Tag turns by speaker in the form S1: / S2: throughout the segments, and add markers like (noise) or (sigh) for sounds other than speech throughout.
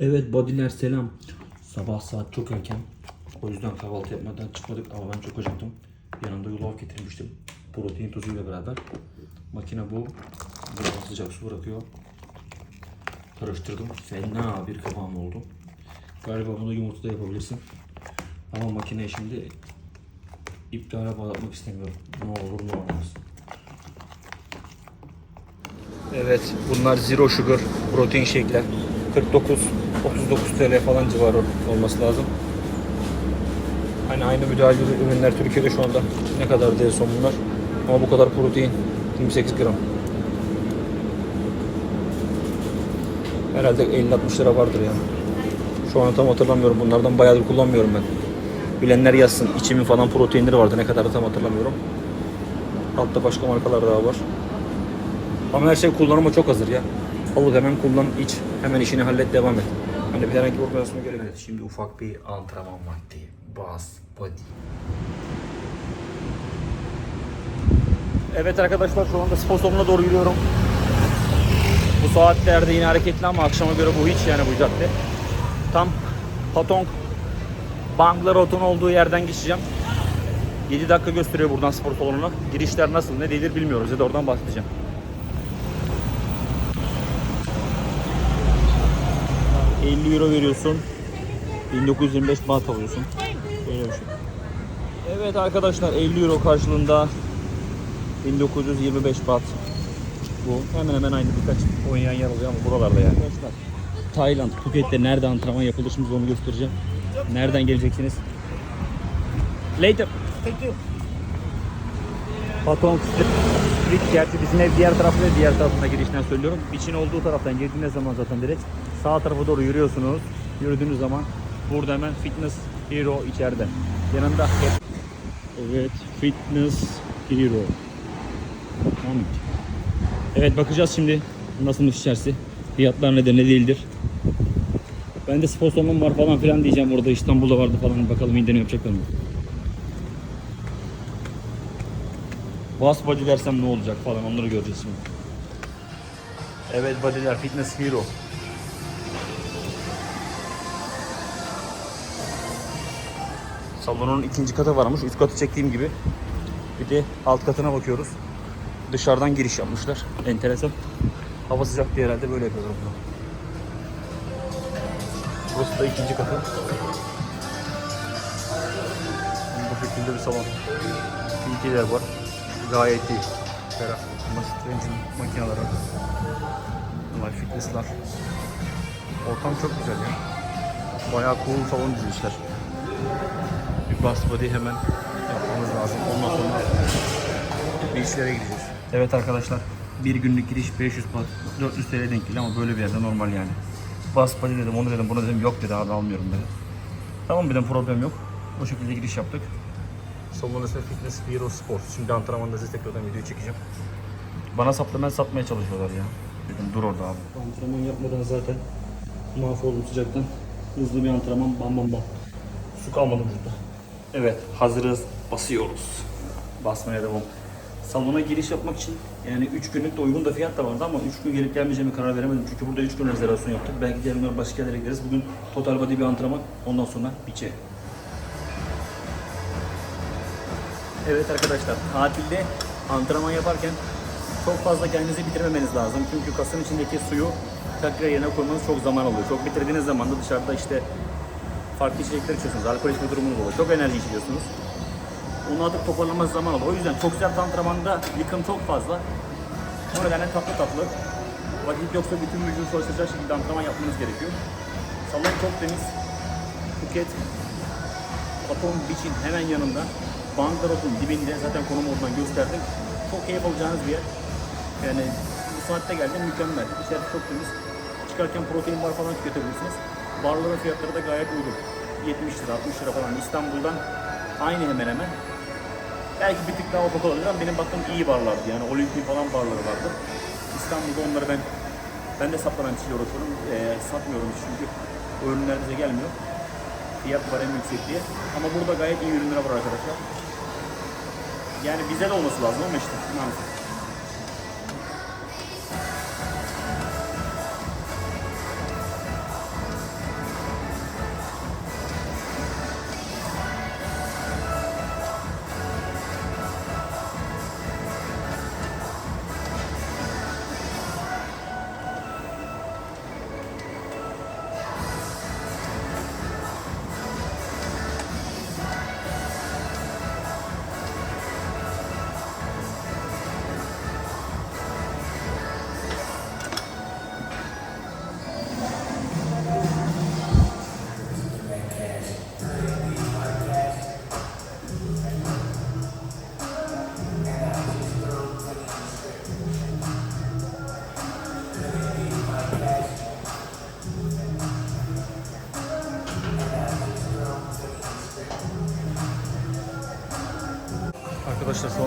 S1: Evet bodyler selam. Sabah saat çok erken. O yüzden kahvaltı yapmadan çıkmadık ama ben çok acıktım. Yanımda yulaf getirmiştim. Protein tozuyla beraber. Makine bu. Biraz sıcak su bırakıyor. Karıştırdım. Fena bir kıvam oldu. Galiba bunu yumurtada yapabilirsin. Ama makineyi şimdi iptale bağlatmak istemiyorum. Ne olur ne olmaz. Evet, bunlar zero sugar protein shake'ler. 49 39 TL falan civarı olması lazım. Hani aynı müdahale ürünler Türkiye'de şu anda ne kadar diye son bunlar. Ama bu kadar protein 28 gram. Herhalde 50-60 lira vardır ya. Şu an tam hatırlamıyorum. Bunlardan bayağıdır kullanmıyorum ben. Bilenler yazsın. İçimin falan proteinleri vardı. Ne kadar tam hatırlamıyorum. Altta başka markalar daha var. Ama her şey kullanıma çok hazır ya. Al hemen kullan, iç. Hemen işini hallet, devam et. Hani bir herhangi bir operasyona gerek evet, Şimdi ufak bir antrenman vakti. Bas, body. Evet arkadaşlar şu anda spor salonuna doğru yürüyorum. Bu saatlerde yine hareketli ama akşama göre bu hiç yani bu cadde. Tam Patong Bangla Road'un olduğu yerden geçeceğim. 7 dakika gösteriyor buradan spor salonuna. Girişler nasıl ne değildir bilmiyoruz. Ya da oradan bahsedeceğim. 50 euro veriyorsun. 1925 baht alıyorsun. Böyle bir şey. Evet arkadaşlar 50 euro karşılığında 1925 baht. Bu hemen hemen aynı birkaç oynayan yer oluyor ama buralarda yani. Arkadaşlar Tayland, Phuket'te nerede antrenman yapılır şimdi onu göstereceğim. Nereden geleceksiniz? Later. Thank you. Patong Street gerçi bizim ev diğer tarafta diğer tarafına girişten söylüyorum. İçin olduğu taraftan girdiğiniz zaman zaten direkt sağ tarafa doğru yürüyorsunuz. Yürüdüğünüz zaman burada hemen Fitness Hero içeride. Yanında Evet, Fitness Hero. Tamam. Evet bakacağız şimdi nasılmış içerisi. Fiyatlar nedir ne değildir. Ben de spor salonum var falan filan diyeceğim orada İstanbul'da vardı falan bakalım indirim yapacaklar mı? Bas body dersem ne olacak falan onları göreceğiz şimdi. Evet bodyler Fitness Hero. Salonun ikinci katı varmış. Üst katı çektiğim gibi. Bir de alt katına bakıyoruz. Dışarıdan giriş yapmışlar. Enteresan. Hava sıcak diye herhalde böyle yapıyorlar bunu. Burası da ikinci katı. Bu şekilde bir salon. PT'ler var. Gayet iyi. Ferah. Ama stretching makineler var. Bunlar fitnesslar. Ortam çok güzel ya. Bayağı cool salon dizmişler. Bas body hemen yapmamız lazım. Ondan sonra bir işlere gideceğiz. Evet arkadaşlar. Bir günlük giriş 500 baht, 400 TL denk geliyor ama böyle bir yerde normal yani. Bas body dedim, onu dedim, bunu dedim. Yok dedi abi almıyorum dedi. Tamam dedim problem yok. O şekilde giriş yaptık. Salonun ismi Fitness Hero Sports. Şimdi antrenmanda size tekrardan video çekeceğim. Bana supplement satmaya çalışıyorlar ya. Dedim dur orada abi. Antrenman yapmadan zaten mahvoldum sıcaktan. Hızlı bir antrenman bam bam bam. Su kalmadı burada. Evet hazırız. Basıyoruz. Basmaya devam. Salona giriş yapmak için yani 3 günlük de uygun da fiyat da vardı ama 3 gün gelip gelmeyeceğime karar veremedim. Çünkü burada 3 gün rezervasyon yaptık. Belki diğer günler başka yerlere gideriz. Bugün total body bir antrenman. Ondan sonra biçe. Evet arkadaşlar, tatilde antrenman yaparken çok fazla kendinizi bitirmemeniz lazım. Çünkü kasın içindeki suyu tekrar yerine koymanız çok zaman alıyor. Çok bitirdiğiniz zaman da dışarıda işte farklı içecekler içiyorsunuz. Alkol içme durumunuz oluyor. Çok enerji içiyorsunuz. Onu atıp toparlaması zaman alıyor. O yüzden çok sert antrenmanda yıkım çok fazla. O nedenle tatlı tatlı. Vakit yoksa bütün vücudu çalışacak şekilde antrenman yapmanız gerekiyor. Salon çok temiz. Phuket Patong Beach'in hemen yanında Bangladeş'in dibinde zaten konumu oradan gösterdim. Çok keyif alacağınız bir yer. Yani bu saatte geldim mükemmel. İçerisi çok temiz. Çıkarken protein bar falan tüketebilirsiniz. Barların fiyatları da gayet uygun. 70 lira, 60 lira falan. İstanbul'dan aynı hemen hemen. Belki bir tık daha ufak olabilir ama benim baktığım iyi barlardı. Yani Olimpik falan barları vardı. İstanbul'da onları ben ben de işiyle uğraşıyorum. Ee, satmıyorum çünkü ürünler bize gelmiyor fiyat var en yüksek diye. Ama burada gayet iyi ürünler var arkadaşlar. Yani bize de olması lazım ama işte maalesef.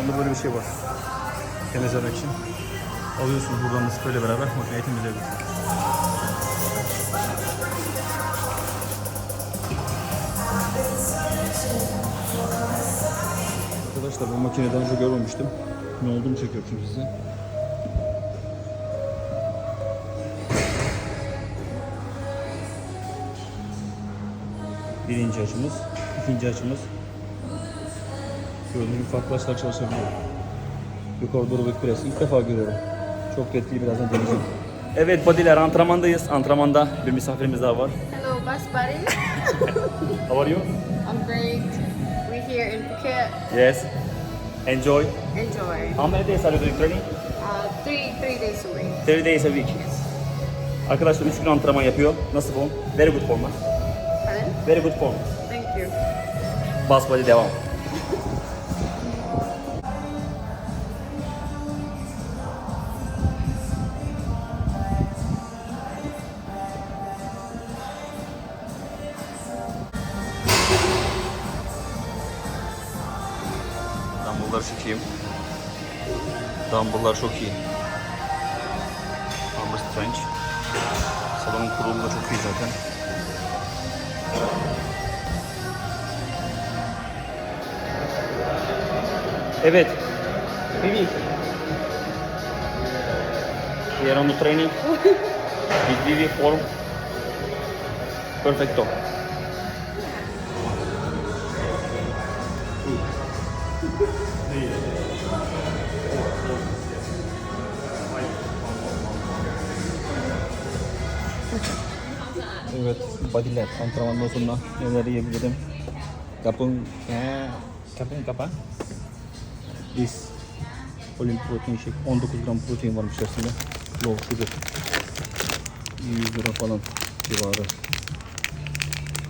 S1: Salonda böyle bir şey var. Temizlemek için. Alıyorsunuz buradan da spreyle beraber makineyi temizleyebilirsiniz. Arkadaşlar bu makineyi daha önce görmemiştim. Ne olduğunu çekiyorum şimdi size. Birinci açımız, ikinci açımız. Gördüğünüz farklı açılar çalışabiliyor. Yukarı doğru bir pres. İlk defa görüyorum. Çok etkili birazdan deneyeceğim. Evet Badiler antrenmandayız. Antrenmanda bir misafirimiz daha var.
S2: Hello, bus buddy. (laughs)
S1: How are you?
S2: I'm great. We're here in Phuket.
S1: Yes. Enjoy.
S2: Enjoy.
S1: How many days are you doing training?
S2: Uh, three three days a week.
S1: 3 days a week. Arkadaşlar 3 gün antrenman yapıyor. Nasıl form? Very good form. Very good form.
S2: Thank you.
S1: Bas body devam. Dumbbell'lar çok iyi. Armor strength. Salonun kurulumu da çok iyi zaten. Evet. Vivi. We are on the training. (laughs) With Vivi form. Perfecto. Evet, bodyler antrenmandan sonra neler yiyebilirim? Kapın, ee, kapın kapa. This Olim protein shake 19 gram protein varmış içerisinde. Low sugar. 100 lira falan civarı.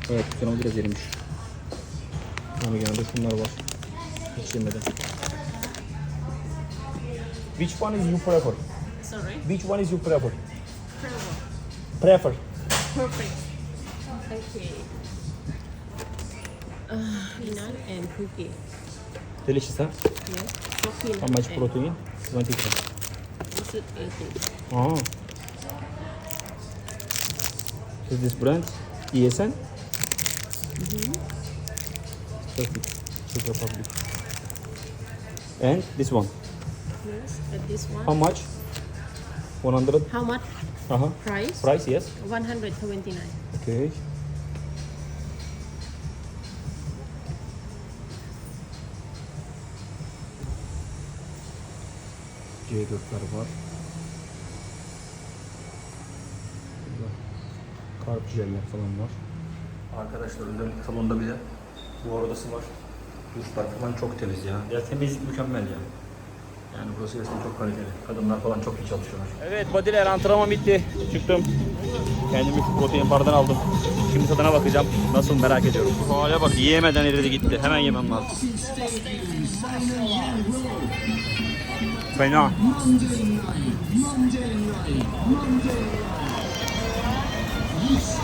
S1: Evet sene biraz erimiş. Ama genelde şunlar var. Hiç yemedim. Which one is you prefer?
S2: Sorry.
S1: Which one is you prefer? Prefer.
S2: Perfect. Okay. Uh, Inan and cookie.
S1: Delicious huh?
S2: Yes. Coffee
S1: How much protein? 20 gram.
S2: This is 80.
S1: Aa. Is this brand? ESN? Perfect. Czech Republic. And this one.
S2: Yes. And this one.
S1: How much? 100.
S2: How much
S1: Uh-huh.
S2: price?
S1: Price, yes.
S2: 129.
S1: Okay. C4'ler var. Burada karp jeller falan var. Arkadaşlar özellikle salonda bile bu odası var. Duşlar falan çok temiz ya. Ya temizlik mükemmel ya. Yani burası gerçekten çok kaliteli. Kadınlar falan çok iyi çalışıyorlar. Evet bodyler antrenman bitti. Çıktım. Kendimi protein bardan aldım. Şimdi tadına bakacağım. Nasıl merak ediyorum. Şu hale bak yiyemeden eridi gitti. Hemen yemem lazım. Fena.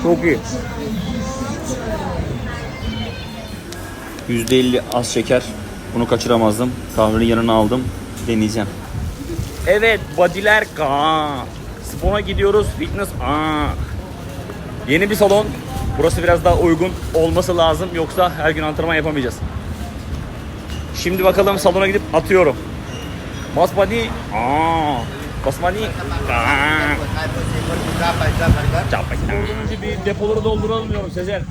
S1: Çok iyi. %50 az şeker. Bunu kaçıramazdım. Kahvenin yanına aldım. Deneyeceğim. Evet, bodyler ka. Spora gidiyoruz. Fitness aa. Yeni bir salon. Burası biraz daha uygun olması lazım. Yoksa her gün antrenman yapamayacağız. Şimdi bakalım salona gidip atıyorum. Bas body. Aa. Bas body. Aa. Çapay. Spordan önce bir depoları dolduralım diyorum Sezer.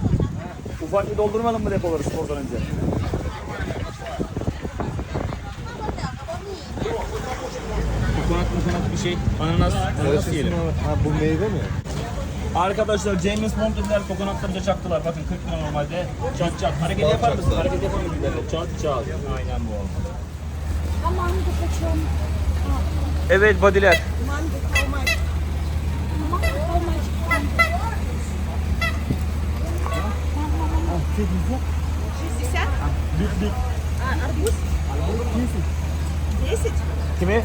S1: Ufak bir doldurmayalım mı depoları spordan önce? Kokonat kokonat bir şey. Ananas. Ananas yiyelim.
S3: Ha bu meyve mi?
S1: Arkadaşlar James Bond dediler kokonatlarınca çaktılar. Bakın 40 lira normalde. Çat çat. Hareket yapar mısın? Hareket yapar mısın? Çat çat. Aynen bu. Evet badiler. Kimi?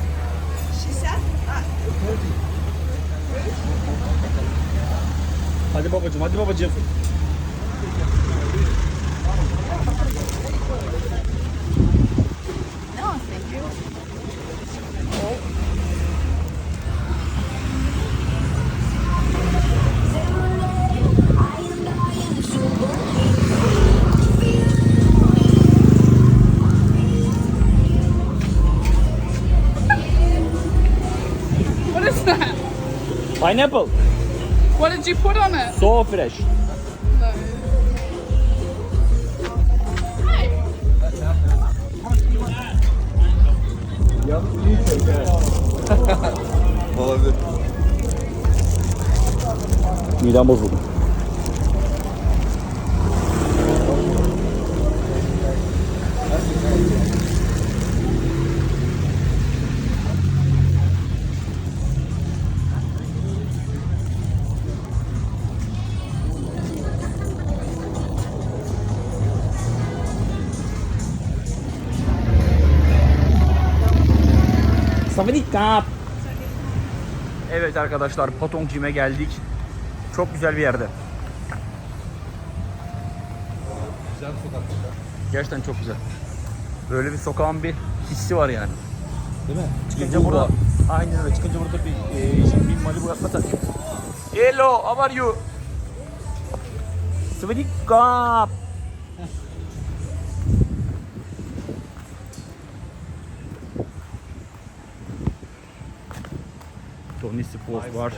S1: Hadi babacım, hadi babacım.
S4: What is that?
S1: Pineapple.
S4: What did you put on it?
S1: So fresh.
S3: Miramos
S1: Midem bozuldu. Sabe de capa. Evet arkadaşlar Patong Gym'e geldik. Çok güzel bir yerde.
S3: Güzel sokak.
S1: Gerçekten çok güzel. Böyle bir sokağın bir hissi var yani.
S3: Değil mi?
S1: Çıkınca burada aynen öyle. Çıkınca burada bir e, şimdi bir Malibu atlasak. Hello, how are you? Sweetie Sport var.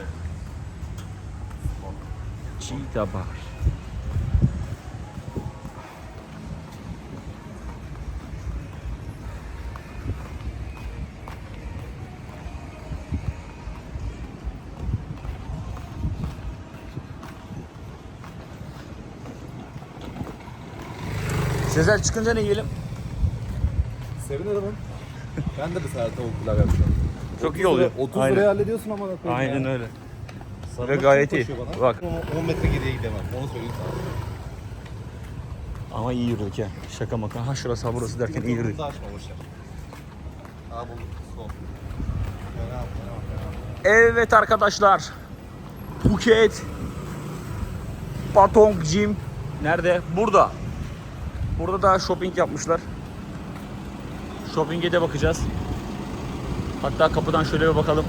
S1: Cheetah var. Sezer çıkınca ne yiyelim?
S3: Sevinirim. ben de bir saat tavuk pilav yapacağım.
S1: Çok iyi oluyor.
S3: 30
S1: Aynen.
S3: liraya hallediyorsun ama ne koyayım
S1: Aynen
S3: ya.
S1: öyle. Ve gayet iyi.
S3: koşuyor bana.
S1: Bak.
S3: 10 metre geriye gidemem. Onu söyleyeyim sana.
S1: Ama iyi yürüdük ya. Şaka maka. Ha şurası ha burası derken iyi yürüdük.
S3: Bunu da açmamışlar. Aa bulduk. Son. Fena, fena, fena.
S1: Evet arkadaşlar. Phuket Patong Gym nerede? Burada. Burada da shopping yapmışlar. Shopping'e de bakacağız. Hatta kapıdan şöyle bir bakalım.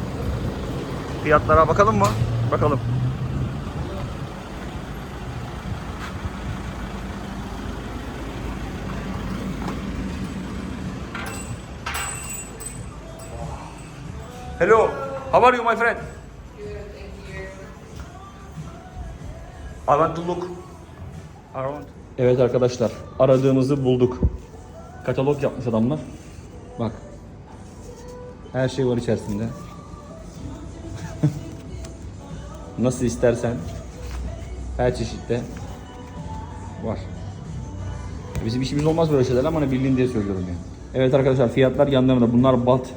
S1: Fiyatlara bakalım mı? Bakalım. Hello, how are you my friend? I want to look around. Evet arkadaşlar, aradığımızı bulduk. Katalog yapmış adamlar. Bak. Her şey var içerisinde. Nasıl istersen her çeşitte var. Bizim işimiz olmaz böyle şeyler ama hani bildiğin diye söylüyorum yani. Evet arkadaşlar fiyatlar yanlarında. Bunlar bat.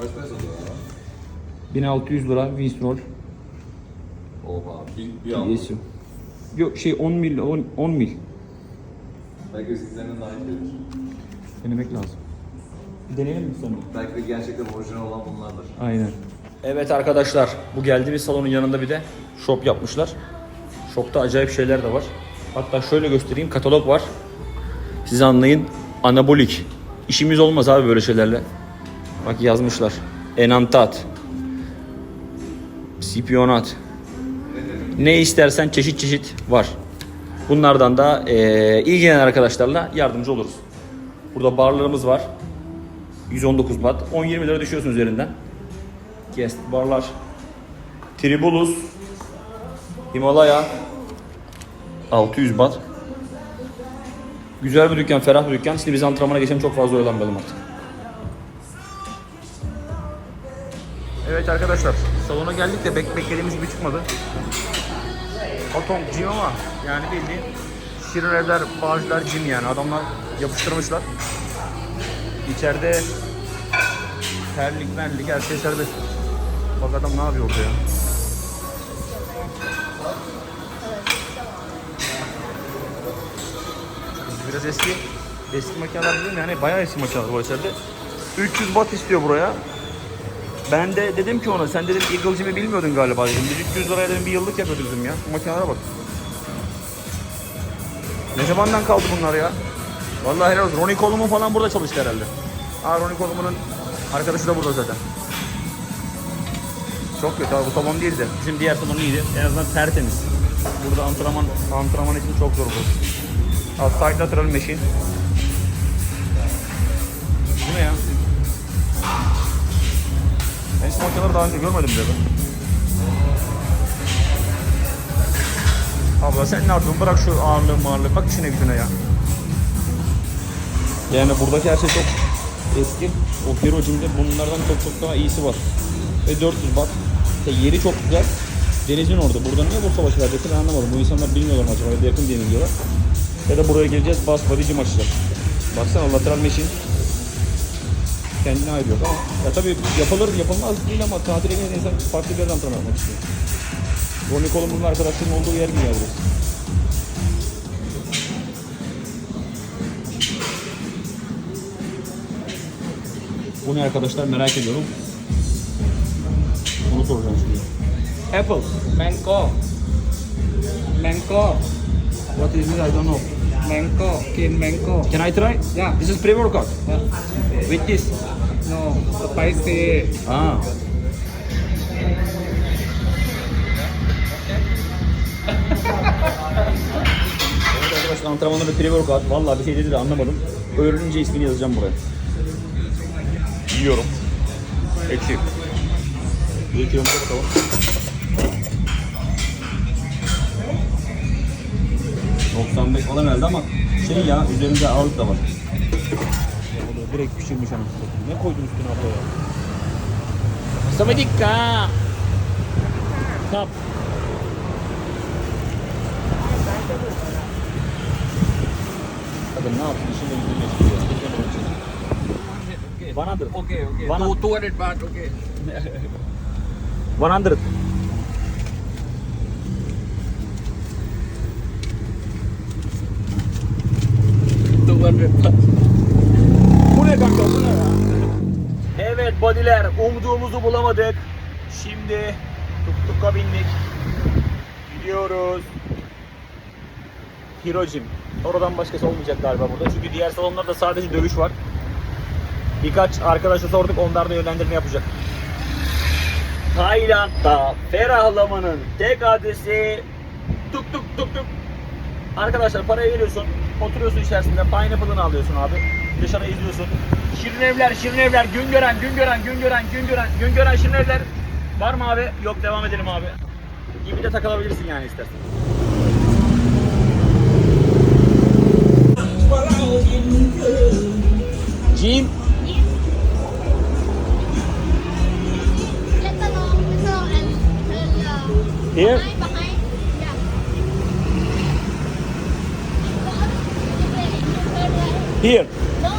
S3: Kaç para satıyor ya?
S1: 1600 lira Winston
S3: Oha. Bir, bir.
S1: Yesim. Yok şey 10 mil 10, 10 mil.
S3: Belki daha iyi verir.
S1: Denemek lazım. Deneyelim mi sonra?
S3: Belki de gerçekten orijinal olan bunlardır.
S1: Aynen. Evet arkadaşlar bu geldiğimiz salonun yanında bir de shop yapmışlar. Shopta acayip şeyler de var. Hatta şöyle göstereyim katalog var. Siz anlayın. Anabolik. İşimiz olmaz abi böyle şeylerle. Bak yazmışlar. Enantat. Sipionat. Ne istersen çeşit çeşit var. Bunlardan da eee ilgilenen arkadaşlarla yardımcı oluruz. Burada barlarımız var. 119 bat. 10-20 lira düşüyorsun üzerinden. Guest barlar. Tribulus. Himalaya. 600 bat. Güzel bir dükkan, ferah bir dükkan. Şimdi biz antrenmana geçelim çok fazla oyalanmayalım artık. Evet arkadaşlar, salona geldik de bek beklediğimiz gibi çıkmadı. Atom gym ama yani bildiğin şirinevler, bağcılar gym yani adamlar yapıştırmışlar. İçeride terlik, merlik her şey serbest. Bak adam ne yapıyor orada ya? Biraz eski eski makineler değil mi? Yani bayağı eski makineler bu içeride. 300 watt istiyor buraya. Ben de dedim ki ona sen dedim Eagle Gym'i bilmiyordun galiba dedim. Biz 300 liraya dedim bir yıllık yapıyorduk dedim ya. Bu makinelere bak. Ne zamandan kaldı bunlar ya? Vallahi helal olsun. Ronnie Coleman falan burada çalıştı herhalde. Aa Ronnie Coleman'ın arkadaşı da burada zaten. Çok kötü abi bu salon değildi. Bizim diğer salon iyiydi. En azından tertemiz. Burada antrenman antrenman için çok zor bu. Outside lateral machine. Bu ne ya? Ben hiç makineleri daha önce görmedim bile ben. Abla sen ne yapıyorsun? Bırak şu ağırlığı mağırlığı. Bak işine gücüne ya. Yani buradaki her şey çok eski. O Hero Gym'de bunlardan çok çok daha iyisi var. Ve 400 watt. İşte yeri çok güzel. Denizin orada. Burada niye bu savaşı verecekti ben anlamadım. Bu insanlar bilmiyorlar mı acaba? Yakın diye diyorlar? Ya da buraya geleceğiz bas gym açacağız. Baksana lateral machine. Kendine ayırıyor ama. Ya tabii yapılır yapılmaz değil ama tatile gelen insan farklı bir yerden yapmak istiyor. Ronnie Coleman'ın arkadaşlarının olduğu yer gibi ya burası. Bu ne arkadaşlar merak ediyorum. Onu soracağım şimdi. Apple, mango, mango. What is it? I don't know.
S5: Mango, cane mango.
S1: Can I try?
S5: Yeah.
S1: This is pre-workout.
S5: Yeah.
S1: With this.
S5: No, spicy.
S1: Ah. (laughs) Evet arkadaşlar antrenmanları pre-workout. Vallahi bir şey dedi de anlamadım. Öğrenince ismini yazacağım buraya. Yiyorum. Ekşi. Bir kilometre bakalım. ...95 falan herhalde ama şey ya üzerinde ağırlık da var. Direkt pişirmiş anasını. Ne koydun üstüne abla ya? Sawadika. Kap. Kadın ne yapsın gücünde yaşıyor. 100.
S5: Okay, okay.
S1: One-
S5: Two, 200 baht, okay.
S1: 100.
S5: Two hundred baht.
S1: Bu ne kanka bu ne ya? Evet bodyler umduğumuzu bulamadık. Şimdi tuktuka bindik. Gidiyoruz. Hirojim. Oradan başkası olmayacak galiba burada. Çünkü diğer salonlarda sadece dövüş var. Birkaç arkadaşa sorduk onlar da yönlendirme yapacak. Tayland'da ferahlamanın tek adresi tuk tuk tuk tuk. Arkadaşlar parayı veriyorsun, oturuyorsun içerisinde, pineapple'ını alıyorsun abi. Dışarı izliyorsun. Şirin evler, şirin evler, gün gören, gün gören, gün gören, gün gören, gün gören şirin evler. Var mı abi? Yok devam edelim abi. Gibi de takılabilirsin yani istersen. Jim, here.
S4: No.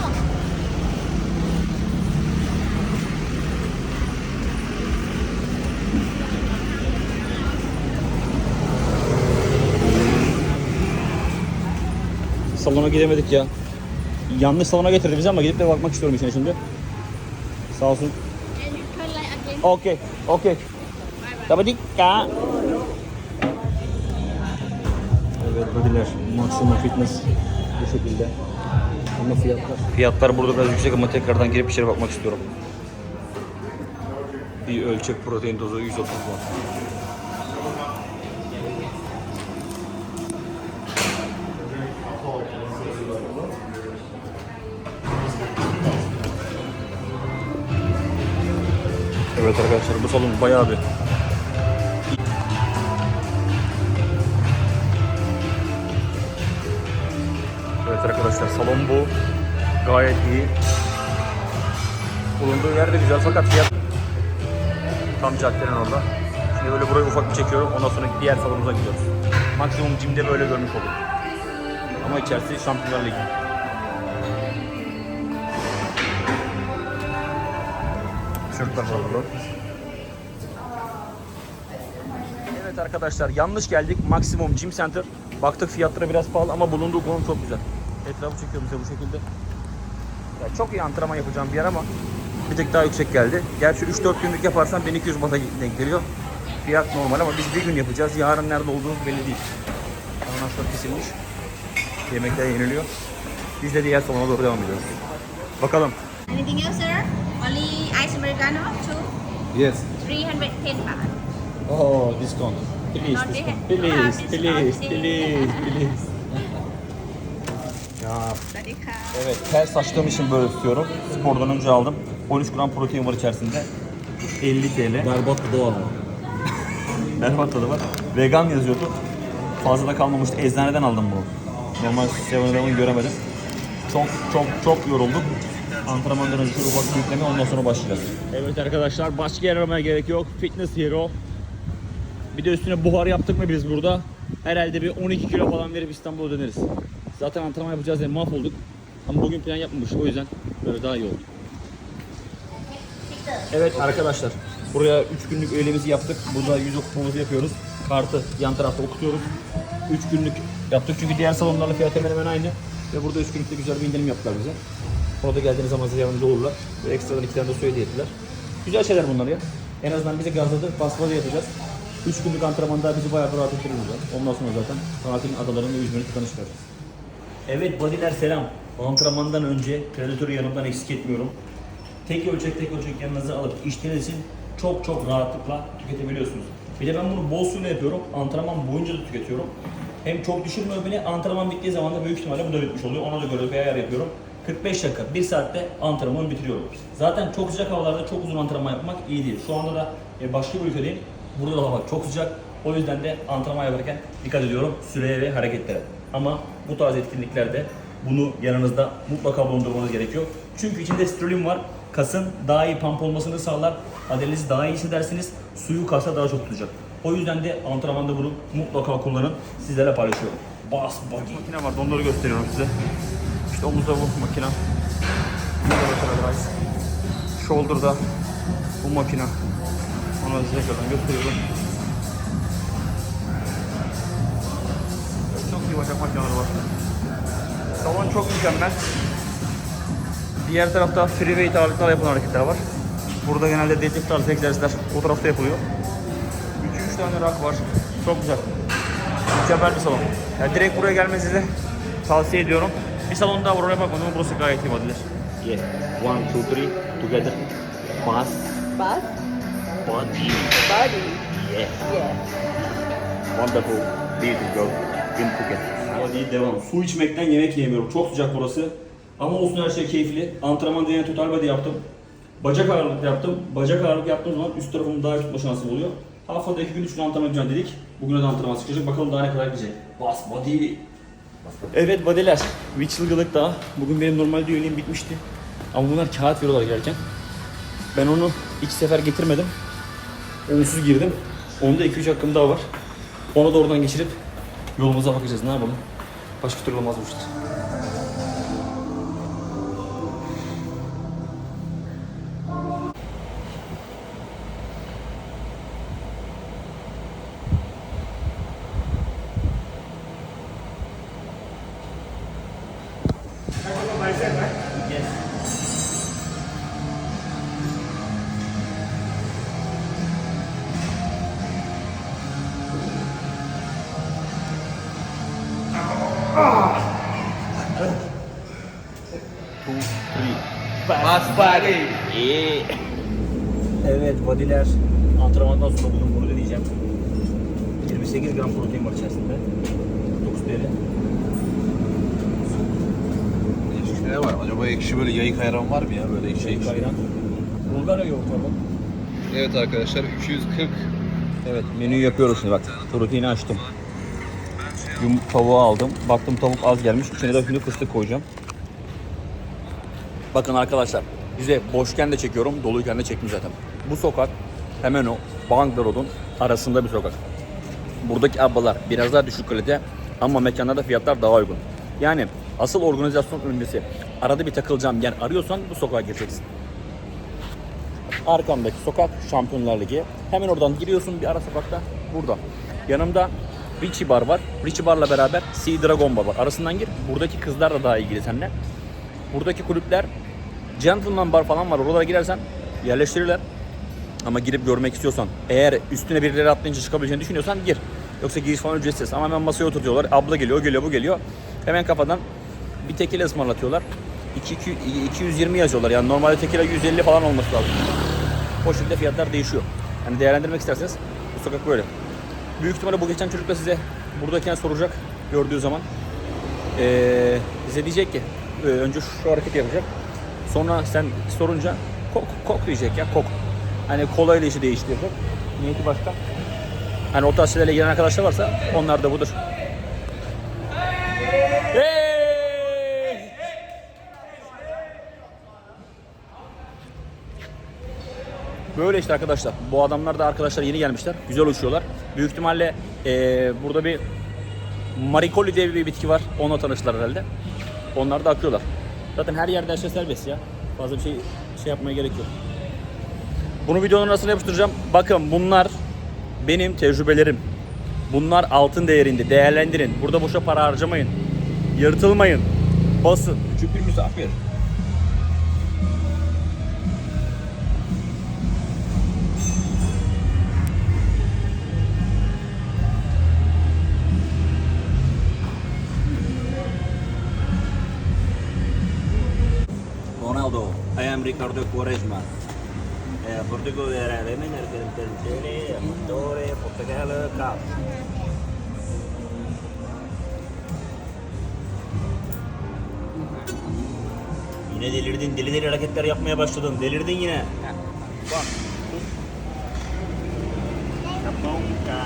S1: Salona gidemedik ya. Yanlış salona getirdi bizi ama gidip de bakmak istiyorum içine şimdi. Sağ olsun.
S4: And you turn right
S1: badiler, maksimum fitness bu şekilde. Ama fiyatlar. Fiyatlar burada biraz yüksek ama tekrardan girip içeri bakmak istiyorum. Bir ölçek protein tozu 130 var. Evet arkadaşlar bu salon bayağı bir Evet arkadaşlar salon bu. Gayet iyi. Bulunduğu yer de güzel fakat fiyat tam caddenin orada. Şimdi böyle burayı ufak bir çekiyorum. Ondan sonra diğer salonumuza gidiyoruz. Maksimum cimde böyle görmüş olduk. Ama içerisi Şampiyonlar Ligi. Tişörtler var burada. Evet arkadaşlar yanlış geldik. Maximum Gym Center. Baktık fiyatları biraz pahalı ama bulunduğu konum çok güzel. Etrafı çekiyorum size bu şekilde. Ya çok iyi antrenman yapacağım bir yer ama bir tık daha yüksek geldi. Gerçi 3-4 günlük yaparsan 1200 bata denk geliyor. Fiyat normal ama biz bir gün yapacağız. Yarın nerede olduğumuz belli değil. Anaslar kesilmiş. Yemekler yeniliyor. Biz de diğer salona doğru devam ediyoruz. Bakalım.
S4: Anything else, sir? Only ice americano, two,
S3: Yes.
S4: 310 baht.
S1: Oh, discount. Please, discount. Please, please, please, please.
S4: Sadika.
S1: Evet, ters açtığım için böyle tutuyorum. Spordan önce aldım. 13 gram protein var içerisinde. 50 TL.
S3: Berbat doğal mı? (laughs)
S1: Berbat tadı var. Vegan yazıyordu. Fazla da kalmamıştı. Eczaneden aldım bunu. Normal 7-Eleven göremedim. Çok çok çok yorulduk. Antrenmandan önce şöyle ufak bir yükleme ondan sonra başlayacağız. Evet arkadaşlar başka yer aramaya gerek yok. Fitness Hero. Bir de üstüne buhar yaptık mı biz burada? Herhalde bir 12 kilo falan verip İstanbul'a döneriz. Zaten antrenman yapacağız diye mahvolduk. Ama bugün plan yapmamıştık o yüzden böyle daha iyi oldu. Evet arkadaşlar, buraya 3 günlük öğlemizi yaptık. Burada yüz okutmamızı yapıyoruz. Kartı yan tarafta okutuyoruz. 3 günlük yaptık çünkü diğer salonlarla fiyat hemen hemen aynı. Ve burada 3 günlükte güzel bir indirim yaptılar bize. Orada geldiğiniz zaman size yardımcı olurlar. Ve ekstradan iki tane de su hediye. Güzel şeyler bunlar ya. En azından bizi gazladı, basmadı yapacağız. 3 günlük antrenmanda bizi bayağı bir rahat ettirirler. Ondan sonra zaten tatilin adalarının ve İzmir'in tıkanış vereceğiz. Evet bodyler selam. Antrenmandan önce predatörü yanımdan eksik etmiyorum. Tek ölçek tek ölçek yanınıza alıp içtiğiniz için çok çok rahatlıkla tüketebiliyorsunuz. Bir de ben bunu bol suyla yapıyorum. Antrenman boyunca da tüketiyorum. Hem çok düşürmüyor beni. Antrenman bittiği zaman da büyük ihtimalle bu da bitmiş oluyor. Ona da göre bir ayar yapıyorum. 45 dakika, 1 saatte antrenmanı bitiriyorum. Zaten çok sıcak havalarda çok uzun antrenman yapmak iyi değil. Şu anda da e, başka bir ülkedeyim. Burada da hava çok sıcak. O yüzden de antrenman yaparken dikkat ediyorum süreye ve hareketlere. Ama bu tarz etkinliklerde bunu yanınızda mutlaka bulundurmanız gerekiyor. Çünkü içinde stirolin var. Kasın daha iyi pump olmasını sağlar. Adrenalinizi daha iyi hissedersiniz. Suyu kasa daha çok tutacak. O yüzden de antrenmanda bunu mutlaka kullanın. Sizlerle paylaşıyorum. Bas buggy. Makine var. Onları gösteriyorum size. İşte omuzda bu makine. Shoulder'da bu makine. Onu size tekrardan gösteriyorum. İyi bacak makineleri var. Salon çok mükemmel. Diğer tarafta free weight ağırlıklarla yapılan hareketler var. Burada genelde deadlift tarzı egzersizler o tarafta yapılıyor. 2-3 tane rack var. Çok güzel. Mükemmel bir salon. Yani direkt buraya gelmenizi size tavsiye ediyorum. Bir salon daha var oraya bakmadım ama burası gayet iyi vadiler. Yes. One, two, three. Together. Pass.
S2: But
S1: Body.
S2: body.
S1: Yeah.
S2: Yeah.
S1: Wonderful. Beautiful girl. In Phuket. Hadi devam. Su içmekten yemek yemiyorum. Çok sıcak burası. Ama olsun her şey keyifli. Antrenman diye total body yaptım. Bacak ağırlık yaptım. Bacak ağırlık yaptığım zaman üst tarafımı daha tutma şansım oluyor. Haftada iki gün üç gün antrenman yapacağım dedik. Bugüne de antrenman çıkacak. Bakalım daha ne kadar gidecek. Bas body. Evet bodyler. Bir çılgınlık daha. Bugün benim normalde üyeliğim bitmişti. Ama bunlar kağıt veriyorlar gelirken. Ben onu iki sefer getirmedim. Onsuz girdim. Onda 2-3 hakkım daha var. Onu da oradan geçirip yolumuza bakacağız. Ne yapalım? Başka türlü olmaz bu işler. Evet, vadiler antrenmandan sonra bugün bunu deneyeceğim. 28 gram protein var içerisinde. 9 TL.
S3: Değişik ne var? Acaba ekşi böyle yayık ayran var mı ya? Böyle şey.
S1: Ayran. Bulgarya yoğurt var bak.
S3: Evet arkadaşlar 240
S1: Evet, menüyü yapıyoruz şimdi bak. Proteini açtım. Yum tavuğu aldım. Baktım tavuk az gelmiş. İçine de şimdi fıstık koyacağım. Bakın arkadaşlar. Bize boşken de çekiyorum, doluyken de çektim zaten. Bu sokak hemen o Bangla arasında bir sokak. Buradaki ablalar biraz daha düşük kalite ama mekanlarda fiyatlar daha uygun. Yani asıl organizasyon öncesi arada bir takılacağım yer arıyorsan bu sokağa gireceksin. Arkamdaki sokak Şampiyonlar Ligi. Hemen oradan giriyorsun bir ara sokakta. Burada. Yanımda Richie Bar var. Richie Bar'la beraber Sea Dragon Bar var. Arasından gir. Buradaki kızlar da daha ilgili seninle. Buradaki kulüpler Gentleman Bar falan var. Oralara girersen yerleştirirler. Ama girip görmek istiyorsan, eğer üstüne birileri atlayınca çıkabileceğini düşünüyorsan gir. Yoksa giriş falan ücretsiz. Ama hemen masaya oturtuyorlar. Abla geliyor, o geliyor, bu geliyor. Hemen kafadan bir tekile ısmarlatıyorlar. 2, 2, 220 yazıyorlar. Yani normalde tekile 150 falan olması lazım. O şekilde fiyatlar değişiyor. Yani değerlendirmek isterseniz bu sokak böyle. Büyük ihtimalle bu geçen çocuk da size buradayken soracak gördüğü zaman. Ee, size diyecek ki e, önce şu hareket yapacak. Sonra sen sorunca kok, kok diyecek ya kok. Hani kolayla işi değiştirecek. Niyeti başka. Hani o tarz şeylerle arkadaşlar varsa onlar da budur. Böyle işte arkadaşlar. Bu adamlar da arkadaşlar yeni gelmişler. Güzel uçuyorlar. Büyük ihtimalle eee, burada bir Maricoli diye bir bitki var. Onunla tanıştılar herhalde. Onlar da akıyorlar. Zaten her yerde her şey serbest ya. Fazla bir şey şey yapmaya gerek yok. Bunu videonun arasına yapıştıracağım. Bakın bunlar benim tecrübelerim. Bunlar altın değerinde. Değerlendirin. Burada boşa para harcamayın. Yırtılmayın. Basın.
S5: Küçük bir misafir.
S1: Ronaldo, I am Ricardo Quaresma. Remen, Argentele, Amatore, Portogallo, Cup. Yine delirdin, deli deli hareketler yapmaya başladın. Delirdin yine. Bak. Kapunka.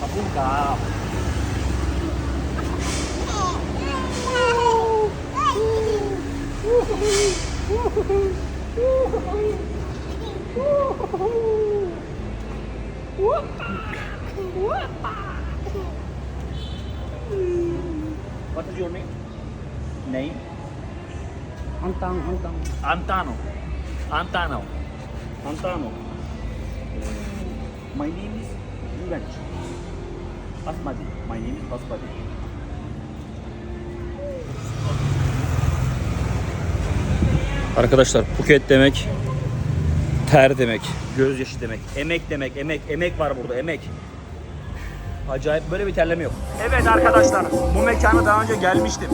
S1: Kapunka. What is your name? Name?
S2: Antang.
S1: Antano. Antano. Antano. My name is Güvenç. Basmadi. My name is Basmadi. Arkadaşlar Phuket demek ter demek, gözyaşı demek, emek demek, emek, emek var burada, emek. Acayip böyle bir terleme yok. Evet arkadaşlar, bu mekana daha önce gelmiştim.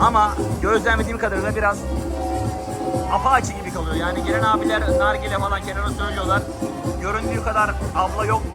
S1: Ama gözlemlediğim kadarıyla biraz apaçi gibi kalıyor. Yani gelen abiler nargile falan kenara söylüyorlar. Göründüğü kadar abla yok.